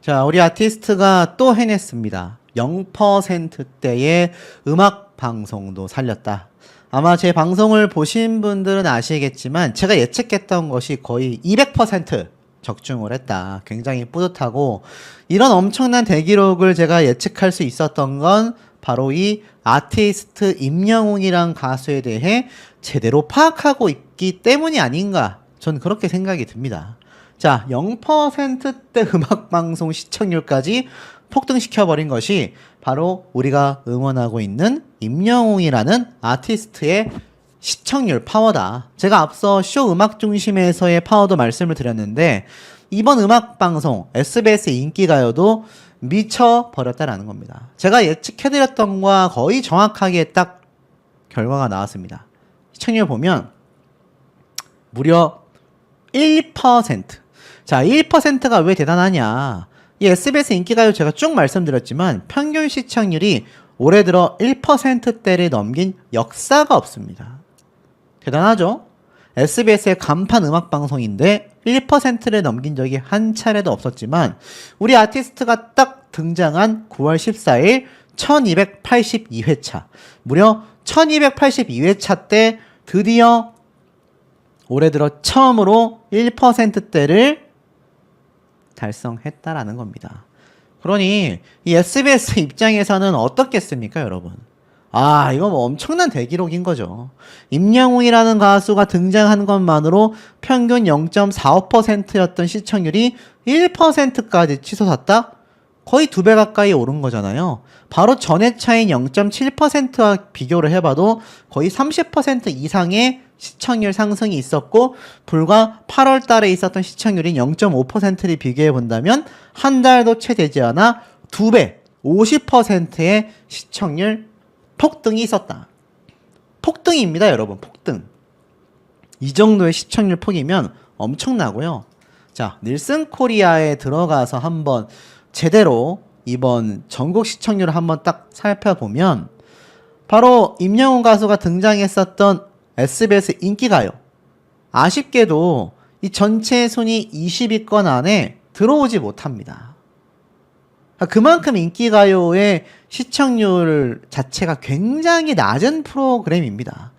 자, 우리 아티스트가 또 해냈습니다. 0%대의 음악 방송도 살렸다. 아마 제 방송을 보신 분들은 아시겠지만 제가 예측했던 것이 거의 200% 적중을 했다. 굉장히 뿌듯하고 이런 엄청난 대기록을 제가 예측할 수 있었던 건 바로 이 아티스트 임영웅이란 가수에 대해 제대로 파악하고 있기 때문이 아닌가. 전 그렇게 생각이 듭니다. 자, 0%대 음악방송 시청률까지 폭등시켜버린 것이 바로 우리가 응원하고 있는 임영웅이라는 아티스트의 시청률 파워다. 제가 앞서 쇼 음악 중심에서의 파워도 말씀을 드렸는데, 이번 음악방송, SBS 인기가요도 미쳐버렸다라는 겁니다. 제가 예측해드렸던 것과 거의 정확하게 딱 결과가 나왔습니다. 시청률 보면, 무려 1%. 자, 1%가 왜 대단하냐. 이 SBS 인기가요 제가 쭉 말씀드렸지만 평균 시청률이 올해 들어 1%대를 넘긴 역사가 없습니다. 대단하죠? SBS의 간판 음악 방송인데 1%를 넘긴 적이 한 차례도 없었지만 우리 아티스트가 딱 등장한 9월 14일 1282회차 무려 1282회차 때 드디어 올해 들어 처음으로 1%대를 달성했다라는 겁니다. 그러니 이 SBS 입장에서는 어떻겠습니까, 여러분? 아, 이거 뭐 엄청난 대기록인 거죠. 임영웅이라는 가수가 등장한 것만으로 평균 0.45%였던 시청률이 1%까지 치솟았다? 거의 두 배 가까이 오른 거잖아요. 바로 전에 차인 0.7%와 비교를 해봐도 거의 30% 이상의 시청률 상승이 있었고 불과 8월 달에 있었던 시청률인 0.5%를 비교해 본다면 한 달도 채 되지 않아 두 배, 50%의 시청률 폭등이 있었다. 폭등입니다, 여러분. 폭등. 이 정도의 시청률 폭이면 엄청나고요. 자, 닐슨 코리아에 들어가서 한번 제대로 이번 전국 시청률을 한번 딱 살펴보면 바로 임영웅 가수가 등장했었던 SBS 인기가요. 아쉽게도 이 전체 순위 20위권 안에 들어오지 못합니다. 그만큼 인기가요의 시청률 자체가 굉장히 낮은 프로그램입니다.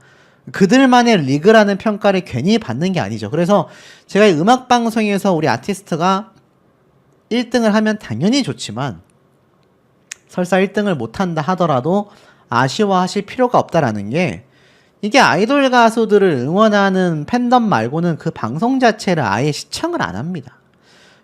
그들만의 리그라는 평가를 괜히 받는 게 아니죠. 그래서 제가 이 음악방송에서 우리 아티스트가 1등을 하면 당연히 좋지만 설사 1등을 못한다 하더라도 아쉬워하실 필요가 없다라는 게 이게 아이돌 가수들을 응원하는 팬덤 말고는 그 방송 자체를 아예 시청을 안 합니다.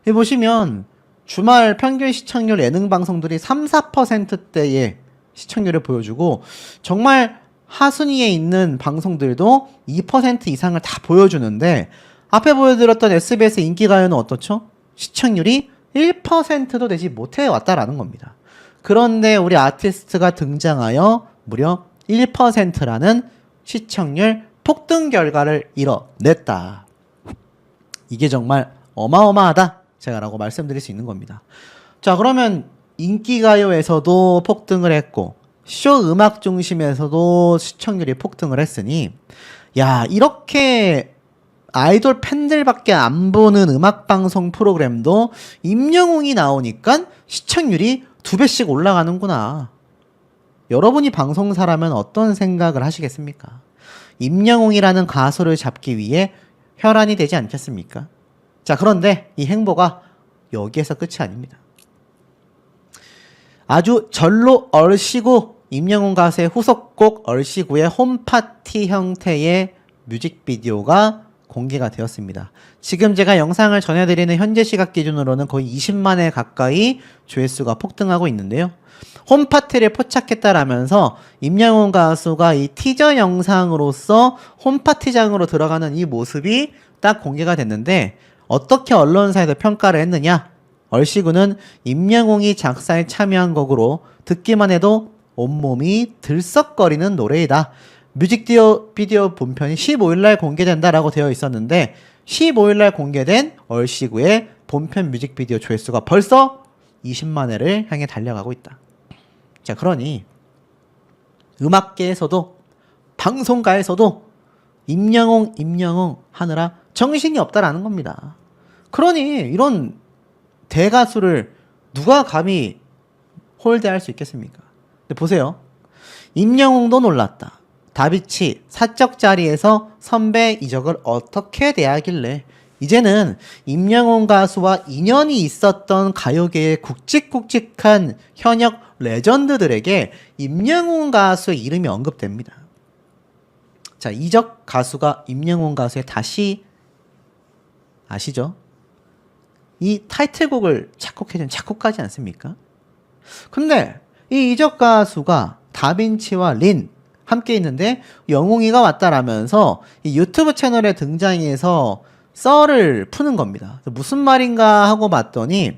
여기 보시면 주말 평균 시청률 예능 방송들이 3, 4%대의 시청률을 보여주고 정말 하순위에 있는 방송들도 2% 이상을 다 보여주는데 앞에 보여드렸던 SBS 인기가요는 어떻죠? 시청률이 1%도 되지 못해 왔다라는 겁니다. 그런데 우리 아티스트가 등장하여 무려 1%라는 시청률 폭등 결과를 이뤄냈다. 이게 정말 어마어마하다. 제가 라고 말씀드릴 수 있는 겁니다. 자, 그러면 인기가요에서도 폭등을 했고, 쇼 음악 중심에서도 시청률이 폭등을 했으니, 야, 이렇게 아이돌 팬들밖에 안 보는 음악방송 프로그램도 임영웅이 나오니까 시청률이 두 배씩 올라가는구나. 여러분이 방송사라면 어떤 생각을 하시겠습니까? 임영웅이라는 가수를 잡기 위해 혈안이 되지 않겠습니까? 자, 그런데 이 행보가 여기에서 끝이 아닙니다. 아주 절로 얼씨구 임영웅 가수의 후속곡 얼씨구의 홈파티 형태의 뮤직비디오가 공개가 되었습니다. 지금 제가 영상을 전해드리는 현재 시각 기준으로는 거의 20만에 가까이 조회수가 폭등하고 있는데요. 홈파티를 포착했다라면서 임영웅 가수가 이 티저 영상으로서 홈파티장으로 들어가는 이 모습이 딱 공개가 됐는데 어떻게 언론사에서 평가를 했느냐? 얼씨구는 임영웅이 작사에 참여한 곡으로 듣기만 해도 온몸이 들썩거리는 노래이다. 뮤직비디오 비디오 본편이 15일날 공개된다라고 되어 있었는데 15일날 공개된 얼씨구의 본편 뮤직비디오 조회수가 벌써 20만 회를 향해 달려가고 있다. 자, 그러니 음악계에서도 방송가에서도 임영웅 임영웅 하느라 정신이 없다라는 겁니다. 그러니 이런 대가수를 누가 감히 홀대할 수 있겠습니까? 근데 보세요. 임영웅도 놀랐다. 다비치 사적 자리에서 선배 이적을 어떻게 대하길래 이제는 임영웅 가수와 인연이 있었던 가요계의 굵직굵직한 현역 레전드들에게 임영웅 가수의 이름이 언급됩니다. 자, 이적 가수가 임영웅 가수에 다시 아시죠? 이 타이틀곡을 작곡해준 작곡가지 않습니까? 근데 이 이적 가수가 다빈치와 린 함께 있는데 영웅이가 왔다라면서 이 유튜브 채널에 등장해서 썰을 푸는 겁니다. 무슨 말인가 하고 봤더니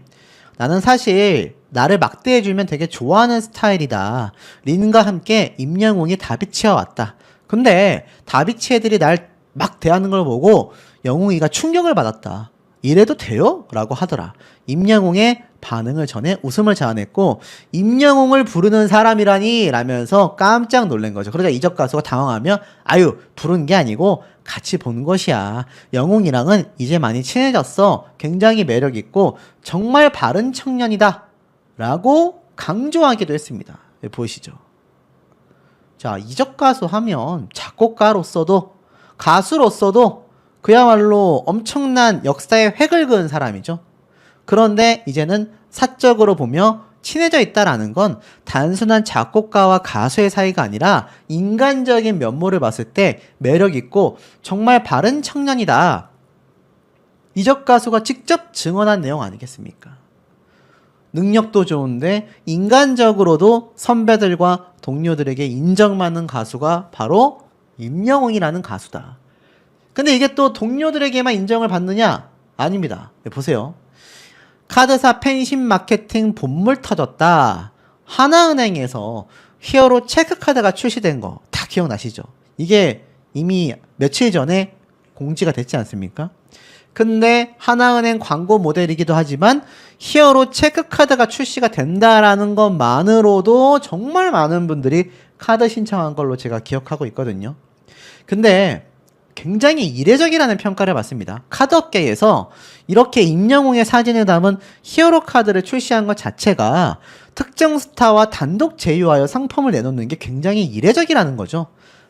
나는 사실 나를 막대해주면 되게 좋아하는 스타일이다. 린과 함께 임영웅이 다비치와 왔다. 근데 다비치 애들이 날 막 대하는 걸 보고 영웅이가 충격을 받았다. 이래도 돼요? 라고 하더라. 임영웅의 반응을 전해 웃음을 자아냈고 임영웅을 부르는 사람이라니 라면서 깜짝 놀란 거죠. 그러자 이적 가수가 당황하며 아유 부른 게 아니고 같이 본 것이야. 영웅이랑은 이제 많이 친해졌어. 굉장히 매력 있고 정말 바른 청년이다. 라고 강조하기도 했습니다. 네, 보이시죠? 자, 이적 가수 하면 작곡가로서도 가수로서도 그야말로 엄청난 역사의 획을 그은 사람이죠. 그런데 이제는 사적으로 보며 친해져 있다라는 건 단순한 작곡가와 가수의 사이가 아니라 인간적인 면모를 봤을 때 매력 있고 정말 바른 청년이다. 이적 가수가 직접 증언한 내용 아니겠습니까? 능력도 좋은데 인간적으로도 선배들과 동료들에게 인정받는 가수가 바로 임영웅이라는 가수다. 근데 이게 또 동료들에게만 인정을 받느냐? 아닙니다. 네, 보세요. 카드사 펜신 마케팅 본물 터졌다. 하나은행에서 히어로 체크카드가 출시된 거 다 기억나시죠? 이게 이미 며칠 전에 공지가 됐지 않습니까? 근데 하나은행 광고 모델이기도 하지만 히어로 체크카드가 출시가 된다라는 것만으로도 정말 많은 분들이 카드 신청한 걸로 제가 기억하고 있거든요. 근데 굉장히 이례적이라는 평가를 받습니다. 카드 업계에서 이렇게 임영웅의 사진을 담은 히어로 카드를 출시한 것 자체가 특정 스타와 단독 제휴하여 상품을 내놓는 게 굉장히 이례적이라는 거죠.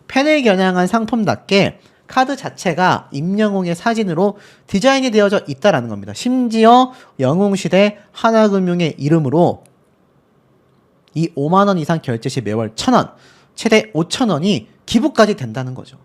팬을 겨냥한 상품답게 카드 자체가 임영웅의 사진으로 디자인이 되어져 있다라는 겁니다. 심지어 영웅시대 하나금융의 이름으로 이 5만원 이상 결제 시 매월 1,000원, 최대 5,000원이 기부까지 된다는 거죠.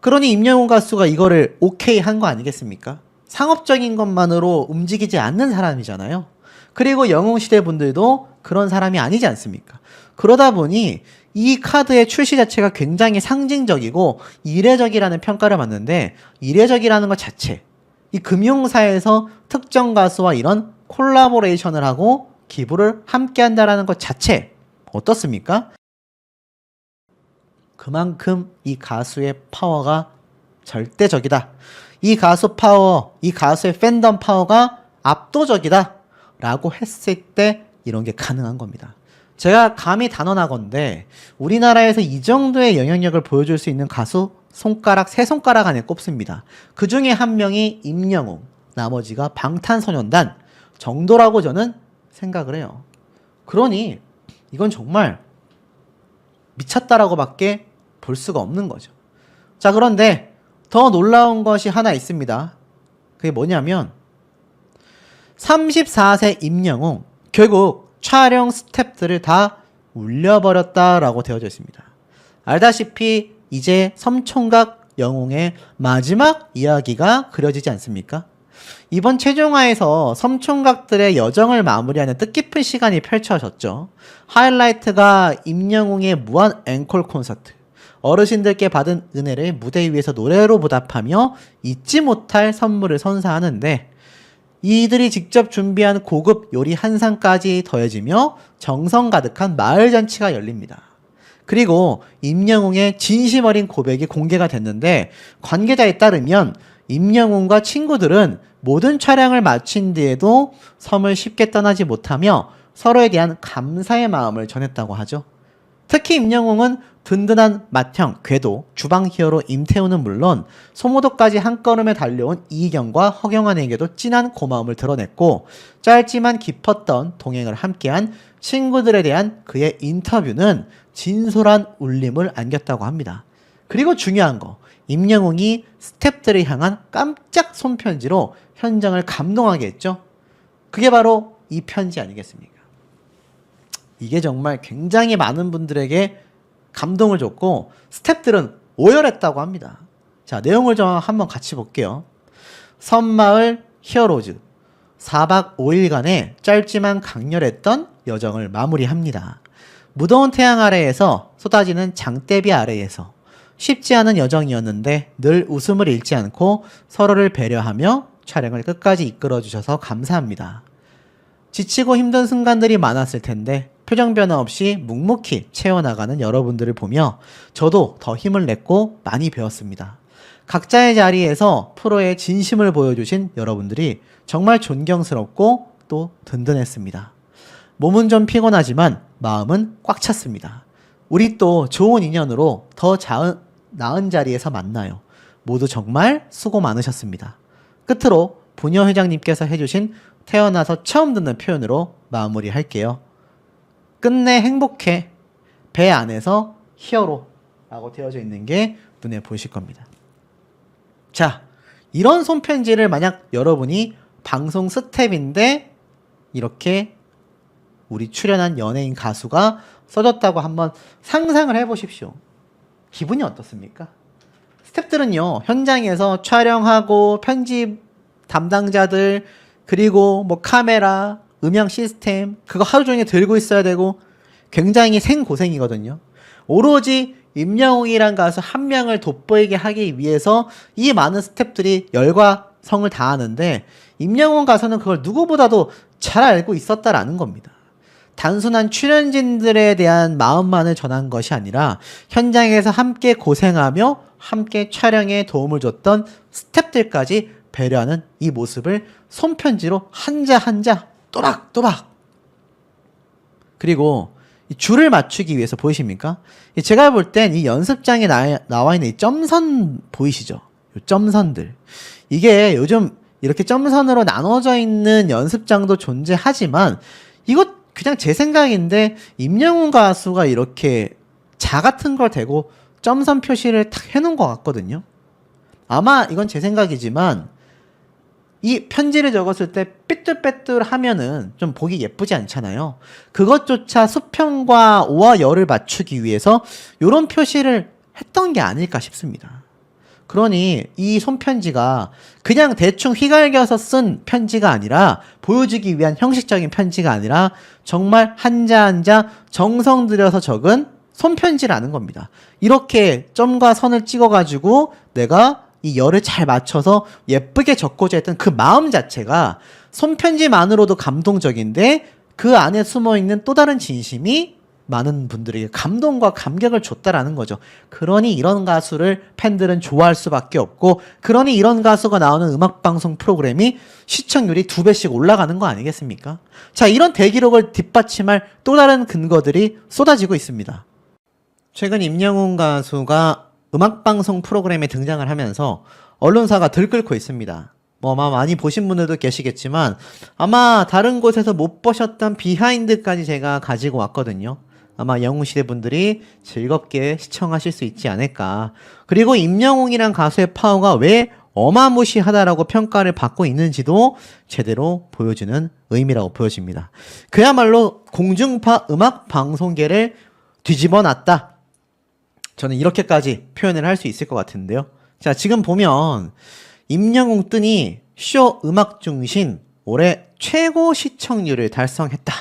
그러니 임영웅 가수가 이거를 오케이 한 거 아니겠습니까? 상업적인 것만으로 움직이지 않는 사람이잖아요. 그리고 영웅 시대 분들도 그런 사람이 아니지 않습니까? 그러다 보니 이 카드의 출시 자체가 굉장히 상징적이고 이례적이라는 평가를 받는데 이례적이라는 것 자체 이 금융사에서 특정 가수와 이런 콜라보레이션을 하고 기부를 함께 한다라는 것 자체 어떻습니까? 그만큼 이 가수의 파워가 절대적이다. 이 가수 파워, 이 가수의 팬덤 파워가 압도적이다. 라고 했을 때 이런 게 가능한 겁니다. 제가 감히 단언하건데 우리나라에서 이 정도의 영향력을 보여줄 수 있는 가수 손가락 세 손가락 안에 꼽습니다. 그 중에 한 명이 임영웅, 나머지가 방탄소년단 정도라고 저는 생각을 해요. 그러니 이건 정말 미쳤다라고밖에 볼 수가 없는 거죠. 자, 그런데 더 놀라운 것이 하나 있습니다. 그게 뭐냐면 34세 임영웅 결국 촬영 스탭들을 다 울려버렸다라고 되어져 있습니다. 알다시피 이제 섬총각 영웅의 마지막 이야기가 그려지지 않습니까? 이번 최종화에서 섬총각들의 여정을 마무리하는 뜻깊은 시간이 펼쳐졌죠. 하이라이트가 임영웅의 무한 앵콜 콘서트. 어르신들께 받은 은혜를 무대 위에서 노래로 보답하며 잊지 못할 선물을 선사하는데 이들이 직접 준비한 고급 요리 한 상까지 더해지며 정성 가득한 마을 잔치가 열립니다. 그리고 임영웅의 진심 어린 고백이 공개가 됐는데 관계자에 따르면 임영웅과 친구들은 모든 촬영을 마친 뒤에도 섬을 쉽게 떠나지 못하며 서로에 대한 감사의 마음을 전했다고 하죠. 특히 임영웅은 든든한 맏형 궤도 주방 히어로 임태훈은 물론 소모도까지 한 걸음에 달려온 이경과 허경환에게도 진한 고마움을 드러냈고 짧지만 깊었던 동행을 함께한 친구들에 대한 그의 인터뷰는 진솔한 울림을 안겼다고 합니다. 그리고 중요한 거 임영웅이 스탭들을 향한 깜짝 손편지로 현장을 감동하게 했죠. 그게 바로 이 편지 아니겠습니까? 이게 정말 굉장히 많은 분들에게 감동을 줬고 스탭들은 오열했다고 합니다. 자, 내용을 좀 한번 같이 볼게요. 섬마을 히어로즈 4박 5일간의 짧지만 강렬했던 여정을 마무리합니다. 무더운 태양 아래에서 쏟아지는 장대비 아래에서 쉽지 않은 여정이었는데 늘 웃음을 잃지 않고 서로를 배려하며 촬영을 끝까지 이끌어 주셔서 감사합니다. 지치고 힘든 순간들이 많았을 텐데 표정 변화 없이 묵묵히 채워나가는 여러분들을 보며 저도 더 힘을 냈고 많이 배웠습니다. 각자의 자리에서 프로의 진심을 보여주신 여러분들이 정말 존경스럽고 또 든든했습니다. 몸은 좀 피곤하지만 마음은 꽉 찼습니다. 우리 또 좋은 인연으로 더 자은, 나은 자리에서 만나요. 모두 정말 수고 많으셨습니다. 끝으로 부녀 회장님께서 해주신 태어나서 처음 듣는 표현으로 마무리할게요. 끝내 행복해. 배 안에서 히어로. 라고 되어져 있는 게 눈에 보이실 겁니다. 자, 이런 손편지를 만약 여러분이 방송 스텝인데 이렇게 우리 출연한 연예인 가수가 써줬다고 한번 상상을 해보십시오. 기분이 어떻습니까? 스탭들은요, 현장에서 촬영하고 편집 담당자들, 그리고 뭐 카메라, 음향 시스템, 그거 하루 종일 들고 있어야 되고 굉장히 생고생이거든요. 오로지 임영웅이란 가수 한 명을 돋보이게 하기 위해서 이 많은 스탭들이 열과 성을 다하는데 임영웅 가수는 그걸 누구보다도 잘 알고 있었다라는 겁니다. 단순한 출연진들에 대한 마음만을 전한 것이 아니라 현장에서 함께 고생하며 함께 촬영에 도움을 줬던 스탭들까지 배려하는 이 모습을 손편지로 한자 한자 또박또박 그리고 이 줄을 맞추기 위해서 보이십니까? 이 제가 볼 땐 이 연습장에 나, 나와 있는 이 점선 보이시죠? 이 점선들 이게 요즘 이렇게 점선으로 나눠져 있는 연습장도 존재하지만 이거 그냥 제 생각인데 임영웅 가수가 이렇게 자 같은 걸 대고 점선 표시를 탁 해놓은 것 같거든요. 아마 이건 제 생각이지만 이 편지를 적었을 때 삐뚤빼뚤 하면은 좀 보기 예쁘지 않잖아요. 그것조차 수평과 오와 열을 맞추기 위해서 이런 표시를 했던 게 아닐까 싶습니다. 그러니 이 손편지가 그냥 대충 휘갈겨서 쓴 편지가 아니라 보여주기 위한 형식적인 편지가 아니라 정말 한자 한자 정성 들여서 적은 손편지라는 겁니다. 이렇게 점과 선을 찍어가지고 내가 이 열을 잘 맞춰서 예쁘게 적고자 했던 그 마음 자체가 손편지만으로도 감동적인데 그 안에 숨어 있는 또 다른 진심이 많은 분들에게 감동과 감격을 줬다라는 거죠. 그러니 이런 가수를 팬들은 좋아할 수밖에 없고, 그러니 이런 가수가 나오는 음악방송 프로그램이 시청률이 두 배씩 올라가는 거 아니겠습니까? 자, 이런 대기록을 뒷받침할 또 다른 근거들이 쏟아지고 있습니다. 최근 임영웅 가수가 음악방송 프로그램에 등장을 하면서 언론사가 들끓고 있습니다. 뭐 아마 많이 보신 분들도 계시겠지만 아마 다른 곳에서 못 보셨던 비하인드까지 제가 가지고 왔거든요. 아마 영웅시대 분들이 즐겁게 시청하실 수 있지 않을까. 그리고 임영웅이란 가수의 파워가 왜 어마무시하다라고 평가를 받고 있는지도 제대로 보여주는 의미라고 보여집니다. 그야말로 공중파 음악 방송계를 뒤집어 놨다. 저는 이렇게까지 표현을 할 수 있을 것 같은데요. 자, 지금 보면 임영웅 뜬이 쇼 음악 중심 올해 최고 시청률을 달성했다.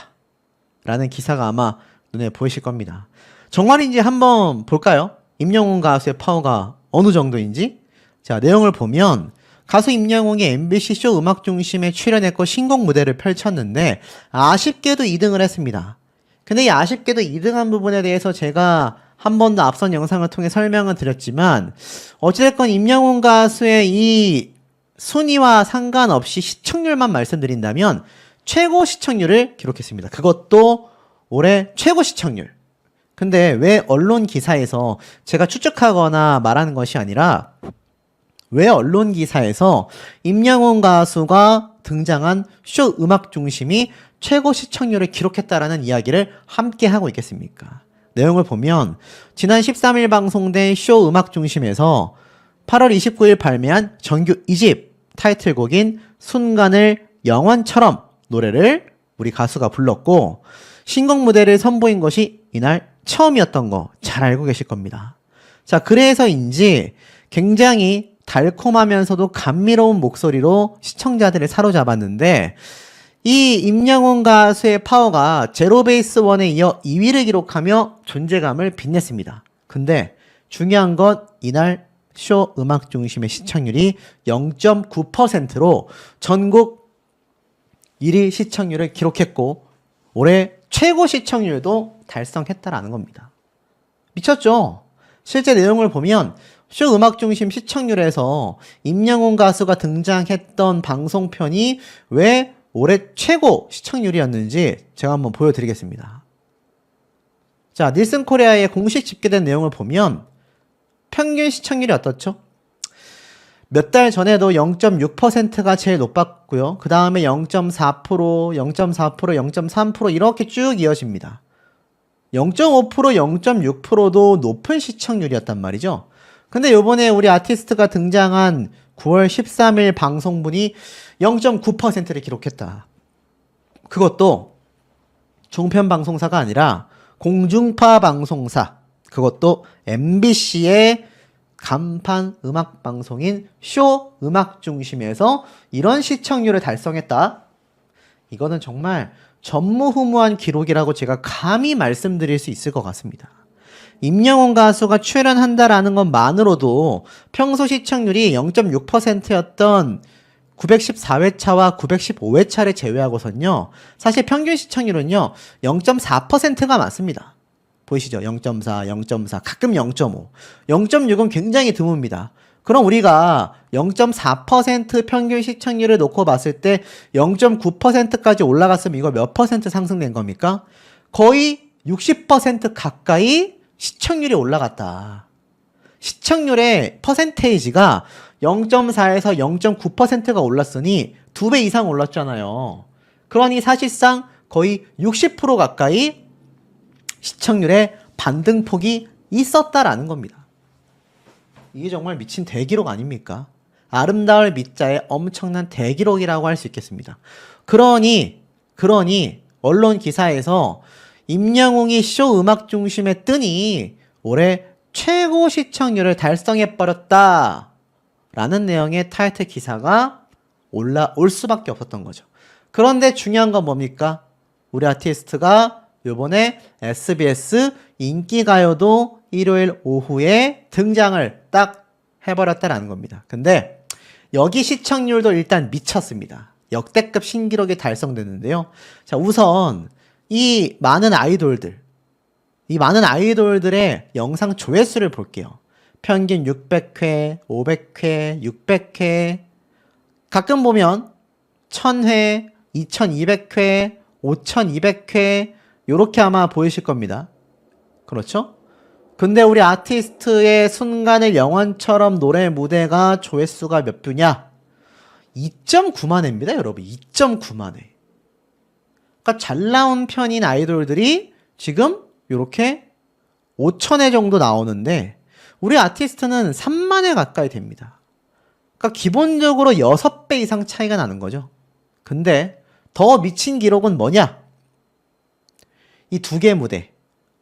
라는 기사가 아마 눈에 보이실 겁니다. 정말인지 한번 볼까요? 임영웅 가수의 파워가 어느 정도인지? 자, 내용을 보면 가수 임영웅이 MBC 쇼 음악 중심에 출연했고 신곡 무대를 펼쳤는데 아쉽게도 2등을 했습니다. 근데 이 아쉽게도 2등한 부분에 대해서 제가 한 번 더 앞선 영상을 통해 설명을 드렸지만 어찌됐건 임영웅 가수의 이 순위와 상관없이 시청률만 말씀드린다면 최고 시청률을 기록했습니다. 그것도 올해 최고 시청률. 근데 왜 언론 기사에서 제가 추측하거나 말하는 것이 아니라 왜 언론 기사에서 임영웅 가수가 등장한 쇼 음악 중심이 최고 시청률을 기록했다라는 이야기를 함께 하고 있겠습니까? 내용을 보면 지난 13일 방송된 쇼 음악 중심에서 8월 29일 발매한 정규 2집 타이틀곡인 순간을 영원처럼 노래를 우리 가수가 불렀고 신곡 무대를 선보인 것이 이날 처음이었던 거 잘 알고 계실 겁니다. 자, 그래서인지 굉장히 달콤하면서도 감미로운 목소리로 시청자들을 사로잡았는데 이 임영웅 가수의 파워가 제로베이스 원에 이어 2위를 기록하며 존재감을 빛냈습니다. 근데 중요한 건 이날 쇼 음악 중심의 시청률이 0.9%로 전국 1위 시청률을 기록했고 올해 최고 시청률도 달성했다라는 겁니다. 미쳤죠? 실제 내용을 보면 쇼 음악 중심 시청률에서 임영웅 가수가 등장했던 방송편이 왜 올해 최고 시청률이었는지 제가 한번 보여드리겠습니다. 자, 닐슨 코리아의 공식 집계된 내용을 보면 평균 시청률이 어떻죠? 몇 달 전에도 0.6%가 제일 높았고요. 그 다음에 0.4%, 0.4%, 0.3% 이렇게 쭉 이어집니다. 0.5%, 0.6%도 높은 시청률이었단 말이죠. 근데 요번에 우리 아티스트가 등장한 9월 13일 방송분이 0.9%를 기록했다. 그것도 종편 방송사가 아니라 공중파 방송사, 그것도 MBC의 간판 음악 방송인 쇼 음악 중심에서 이런 시청률을 달성했다. 이거는 정말 전무후무한 기록이라고 제가 감히 말씀드릴 수 있을 것 같습니다. 임영웅 가수가 출연한다라는 것만으로도 평소 시청률이 0.6%였던 914회차와 915회차를 제외하고선요. 사실 평균 시청률은요. 0.4%가 맞습니다. 보이시죠? 0.4, 0.4, 가끔 0.5. 0.6은 굉장히 드뭅니다. 그럼 우리가 0.4% 평균 시청률을 놓고 봤을 때 0.9%까지 올라갔으면 이거 몇 퍼센트 상승된 겁니까? 거의 60% 가까이 시청률이 올라갔다. 시청률의 퍼센테이지가 0.4에서 0.9%가 올랐으니 두 배 이상 올랐잖아요. 그러니 사실상 거의 60% 가까이 시청률의 반등폭이 있었다라는 겁니다. 이게 정말 미친 대기록 아닙니까? 아름다울 밑자의 엄청난 대기록이라고 할 수 있겠습니다. 그러니, 그러니, 언론 기사에서 임영웅이 쇼 음악 중심에 뜨니 올해 최고 시청률을 달성해버렸다. 라는 내용의 타이틀 기사가 올라올 수밖에 없었던 거죠. 그런데 중요한 건 뭡니까? 우리 아티스트가 요번에 SBS 인기가요도 일요일 오후에 등장을 딱 해버렸다라는 겁니다. 근데 여기 시청률도 일단 미쳤습니다. 역대급 신기록이 달성됐는데요. 자, 우선 이 많은 아이돌들, 이 많은 아이돌들의 영상 조회수를 볼게요. 평균 600회, 500회, 600회, 가끔 보면 1000회, 2200회, 5200회, 요렇게 아마 보이실 겁니다. 그렇죠? 근데 우리 아티스트의 순간을 영원처럼 노래 무대가 조회수가 몇 뷰냐? 2.9만 회입니다, 여러분. 2.9만 회. 그러니까 잘 나온 편인 아이돌들이 지금 이렇게 5천 회 정도 나오는데 우리 아티스트는 3만 회 가까이 됩니다. 그러니까 기본적으로 6배 이상 차이가 나는 거죠. 근데 더 미친 기록은 뭐냐? 이 두 개 무대.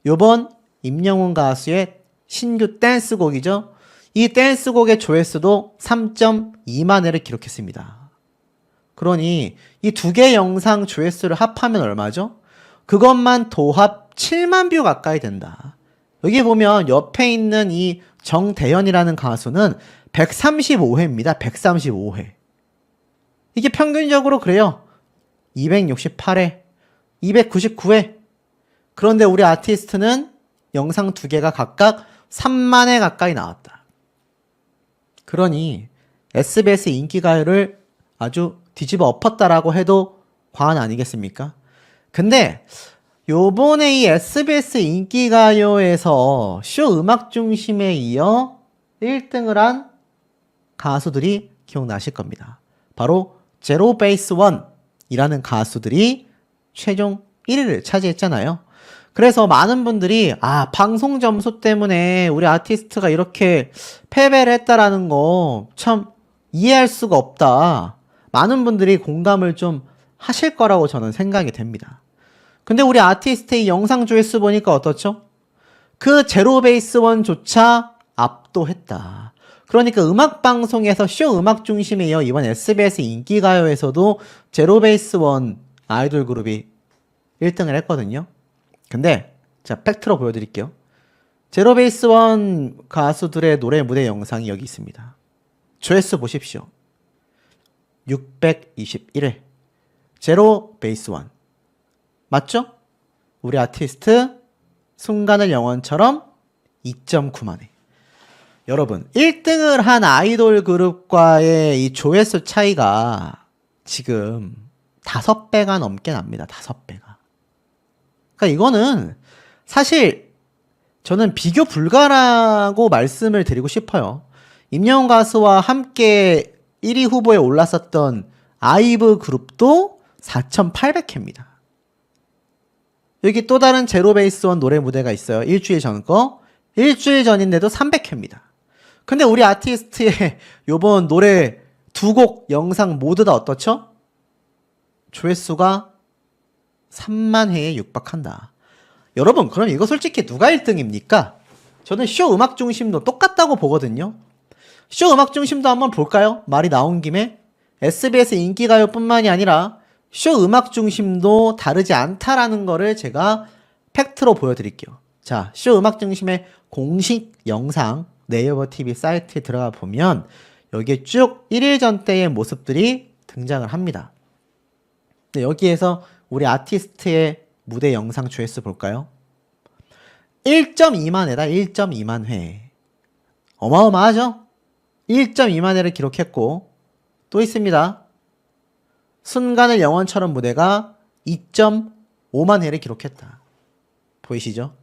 요번 임영웅 가수의 신규 댄스곡이죠. 이 댄스곡의 조회수도 3.2만 회를 기록했습니다. 그러니 이 두 개 영상 조회수를 합하면 얼마죠? 그것만 도합 7만 뷰 가까이 된다. 여기 보면 옆에 있는 이 정대현이라는 가수는 135회입니다. 135회. 이게 평균적으로 그래요. 268회, 299회. 그런데 우리 아티스트는 영상 두 개가 각각 3만 회 가까이 나왔다. 그러니 SBS 인기가요를 아주 뒤집어 엎었다라고 해도 과언 아니겠습니까? 근데 요번에 이 SBS 인기가요에서 쇼 음악 중심에 이어 1등을 한 가수들이 기억나실 겁니다. 바로 제로 베이스 원이라는 가수들이 최종 1위를 차지했잖아요. 그래서 많은 분들이 아 방송 점수 때문에 우리 아티스트가 이렇게 패배를 했다라는 거 참 이해할 수가 없다. 많은 분들이 공감을 좀 하실 거라고 저는 생각이 됩니다. 근데 우리 아티스트의 영상 조회수 보니까 어떻죠? 그 제로 베이스 원조차 압도했다. 그러니까 음악 방송에서 쇼 음악 중심에 이어 이번 SBS 인기 가요에서도 제로 베이스 원 아이돌 그룹이 1등을 했거든요. 근데 자 팩트로 보여드릴게요. 제로 베이스 원 가수들의 노래 무대 영상이 여기 있습니다. 조회수 보십시오. 621회. 제로 베이스 원. 맞죠? 우리 아티스트 순간을 영원처럼 2.9만회. 여러분, 1등을 한 아이돌 그룹과의 이 조회수 차이가 지금 5배가 넘게 납니다. 5배가. 그러니까 이거는 사실 저는 비교 불가라고 말씀을 드리고 싶어요. 임영웅 가수와 함께 1위 후보에 올랐었던 아이브 그룹도 4,800회입니다. 여기 또 다른 제로베이스 원 노래 무대가 있어요. 일주일 전 거. 일주일 전인데도 300회입니다. 근데 우리 아티스트의 요번 노래 두 곡 영상 모두 다 어떻죠? 조회수가 3만 회에 육박한다. 여러분, 그럼 이거 솔직히 누가 1등입니까? 저는 쇼 음악 중심도 똑같다고 보거든요. 쇼 음악 중심도 한번 볼까요? 말이 나온 김에 SBS 인기가요뿐만이 아니라 쇼 음악 중심도 다르지 않다라는 거를 제가 팩트로 보여드릴게요. 자, 쇼 음악 중심의 공식 영상 네이버 TV 사이트에 들어가 보면 여기에 쭉 1일 전 때의 모습들이 등장을 합니다. 네, 여기에서 우리 아티스트의 무대 영상 조회수 볼까요? 1.2만 회다, 1.2만 회. 어마어마하죠? 1.2만 회를 기록했고, 또 있습니다. 순간을 영원처럼 무대가 2.5만 회를 기록했다. 보이시죠?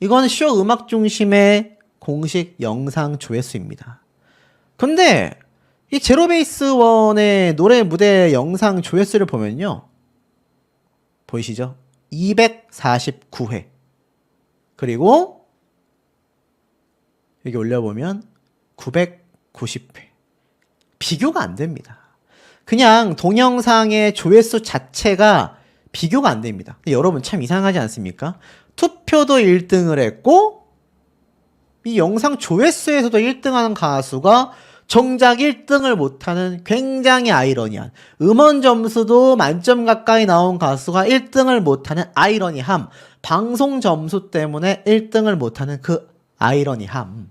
이건 쇼 음악 중심의 공식 영상 조회수입니다. 근데 이 제로베이스 원의 노래 무대 영상 조회수를 보면요. 보이시죠? 249회. 그리고 여기 올려보면 990회. 비교가 안 됩니다. 그냥 동영상의 조회수 자체가 비교가 안 됩니다. 여러분 참 이상하지 않습니까? 투표도 1등을 했고 이 영상 조회수에서도 1등하는 가수가 정작 1등을 못하는 굉장히 아이러니한 음원 점수도 만점 가까이 나온 가수가 1등을 못하는 아이러니함 방송 점수 때문에 1등을 못하는 그 아이러니함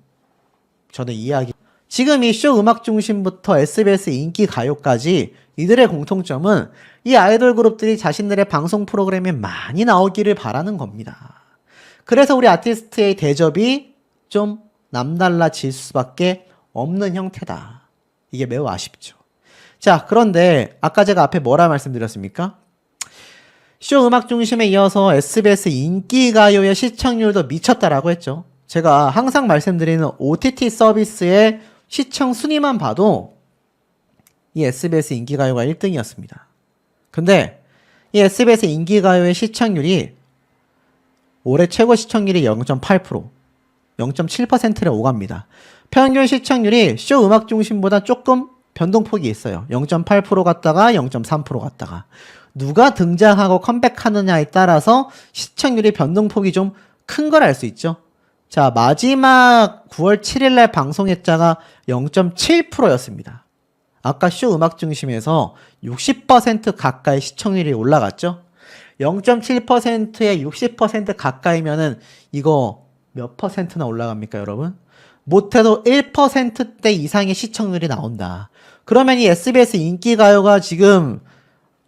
저는 이해하기 지금 이 쇼 음악 중심부터 SBS 인기 가요까지 이들의 공통점은 이 아이돌 그룹들이 자신들의 방송 프로그램에 많이 나오기를 바라는 겁니다. 그래서 우리 아티스트의 대접이 좀 남달라질 수밖에 없는 형태다. 이게 매우 아쉽죠. 자, 그런데 아까 제가 앞에 뭐라 말씀드렸습니까? 쇼 음악 중심에 이어서 SBS 인기 가요의 시청률도 미쳤다라고 했죠. 제가 항상 말씀드리는 OTT 서비스의 시청 순위만 봐도 이 SBS 인기가요가 1등이었습니다. 근데 이 SBS 인기가요의 시청률이 올해 최고 시청률이 0.8%, 0.7%를 오갑니다. 평균 시청률이 쇼 음악 중심보다 조금 변동폭이 있어요. 0.8% 갔다가 0.3% 갔다가. 누가 등장하고 컴백하느냐에 따라서 시청률이 변동폭이 좀 큰 걸 알 수 있죠. 자, 마지막 9월 7일 날 방송했자가 0.7%였습니다. 아까 쇼 음악 중심에서 60% 가까이 시청률이 올라갔죠? 0.7%에 60% 가까이면은 이거 몇 퍼센트나 올라갑니까, 여러분? 못해도 1%대 이상의 시청률이 나온다. 그러면 이 SBS 인기가요가 지금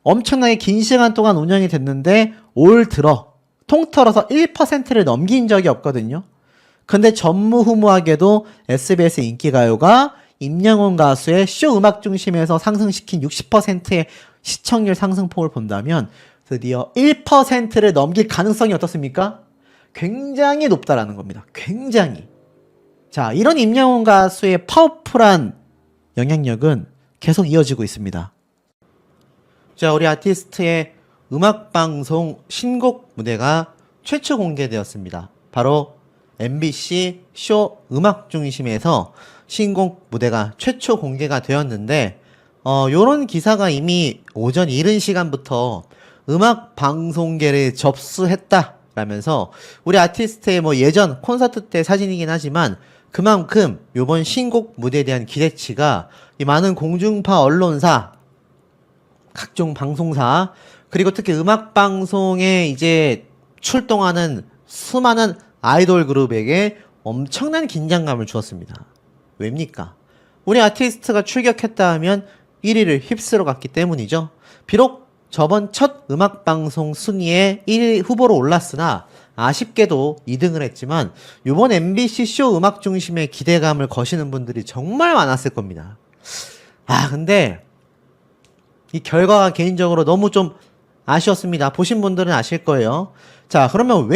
엄청나게 긴 시간 동안 운영이 됐는데 올 들어 통틀어서 1%를 넘긴 적이 없거든요. 근데 전무후무하게도 SBS 인기가요가 임영웅 가수의 쇼 음악 중심에서 상승시킨 60%의 시청률 상승폭을 본다면 드디어 1%를 넘길 가능성이 어떻습니까? 굉장히 높다라는 겁니다. 굉장히. 자, 이런 임영웅 가수의 파워풀한 영향력은 계속 이어지고 있습니다. 자, 우리 아티스트의 음악방송 신곡 무대가 최초 공개되었습니다. 바로 MBC 쇼 음악 중심에서 신곡 무대가 최초 공개가 되었는데, 어, 요런 기사가 이미 오전 이른 시간부터 음악 방송계를 접수했다 라면서 우리 아티스트의 뭐 예전 콘서트 때 사진이긴 하지만 그만큼 요번 신곡 무대에 대한 기대치가 이 많은 공중파 언론사 각종 방송사 그리고 특히 음악 방송에 이제 출동하는 수많은 아이돌 그룹에게 엄청난 긴장감을 주었습니다. 왜입니까? 우리 아티스트가 출격했다 하면 1위를 휩쓸어 갔기 때문이죠. 비록 저번 첫 음악 방송 순위에 1위 후보로 올랐으나 아쉽게도 2등을 했지만 이번 MBC 쇼 음악 중심의 기대감을 거시는 분들이 정말 많았을 겁니다. 아 근데 이 결과가 개인적으로 너무 좀 아쉬웠습니다. 보신 분들은 아실 거예요. 자, 그러면 왜